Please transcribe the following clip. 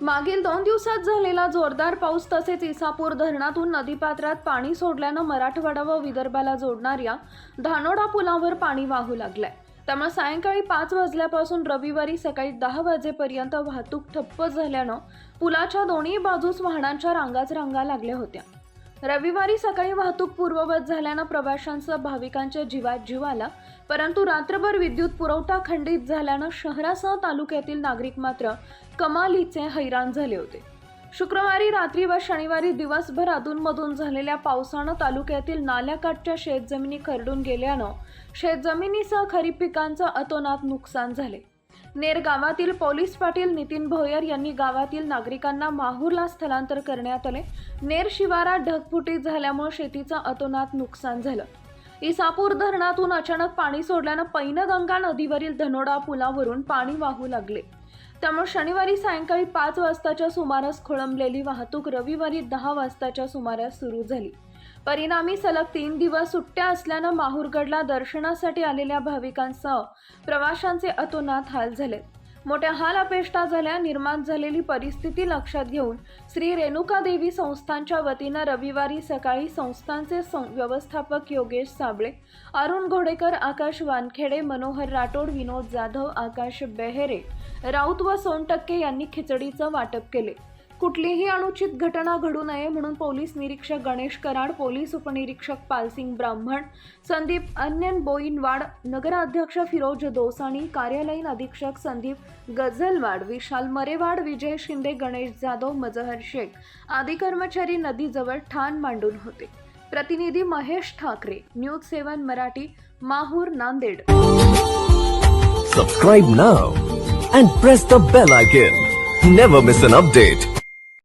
मागील दोन दिवसात झालेला जोरदार पाऊस तसेच इसापूर धरणातून नदीपात्रात पाणी सोडल्यानं मराठवाडा व विदर्भाला जोडणाऱ्या धानोडा पुलावर पाणी वाहू लागलंय. त्यामुळे सायंकाळी पाच वाजल्यापासून रविवारी सकाळी दहा वाजेपर्यंत वाहतूक ठप्प झाल्यानं पुलाच्या दोन्ही बाजूस वाहनांच्या रांगाच रांगा लागल्या होत्या. रविवारी सकाळी वाहतूक पूर्ववत झाल्यानं प्रवाशांसह भाविकांच्या जीवात जीव आला. परंतु रात्रभर विद्युत पुरवठा खंडित झाल्यानं शहरासह तालुक्यातील नागरिक मात्र कमालीचे हैराण झाले होते. शुक्रवारी रात्री व शनिवारी दिवसभर अधूनमधून झालेल्या पावसानं तालुक्यातील नाल्याकाठच्या शेतजमिनी खरडून गेल्यानं शेतजमिनीसह खरीप पिकांचं अतोनात नुकसान झाले. नेर गावातील पोलीस पाटील नितीन भोयर यांनी गावातील नागरिकांना माहूरला स्थलांतर करण्यात आले. नेर शिवारात ढगफुटी झाल्यामुळे शेतीचं अतोनात नुकसान झालं. इसापूर धरणातून अचानक पाणी सोडल्यानं पैनगंगा नदीवरील धनोडा पुलावरून पाणी वाहू लागले. त्यामुळे शनिवारी सायंकाळी पाच वाजताच्या सुमारास खोळंबलेली वाहतूक रविवारी दहा वाजताच्या सुमारास सुरू झाली. परिणामी सलग तीन दिवस सुट्ट्या असल्यानं माहूरगडला दर्शनासाठी आलेल्या भाविकांसह प्रवाशांचे अतोनात हाल झाले मोठ्या हाल अपेष्टा झाल्या निर्माण झालेली परिस्थिती लक्षात घेऊन श्री रेणुका देवी संस्थांच्या वतीनं रविवारी सकाळी संस्थांचे सं- व्यवस्थापक योगेश साबळे अरुण घोडेकर आकाश वानखेडे मनोहर राठोड विनोद जाधव आकाश बेहेरे राऊत व सोनटक्के यांनी खिचडीचं वाटप केले. कुठलीही अनुचित घटना घडू नये म्हणून पोलीस निरीक्षक गणेश कराड पोलीस उपनिरीक्षक पालसिंग ब्राह्मण संदीप अन्यन बोईनवाड नगराध्यक्ष फिरोज दोसाणी कार्यालयीन अधीक्षक संदीप गझलवाड विशाल मरेवाड विजय शिंदे गणेश जाधव मजहर शेख आदी कर्मचारी नदीजवळ ठाण मांडून होते. प्रतिनिधी Mahesh Thackeray news seven Marathi Mahur Nanded. Subscribe now and press the bell icon never miss an update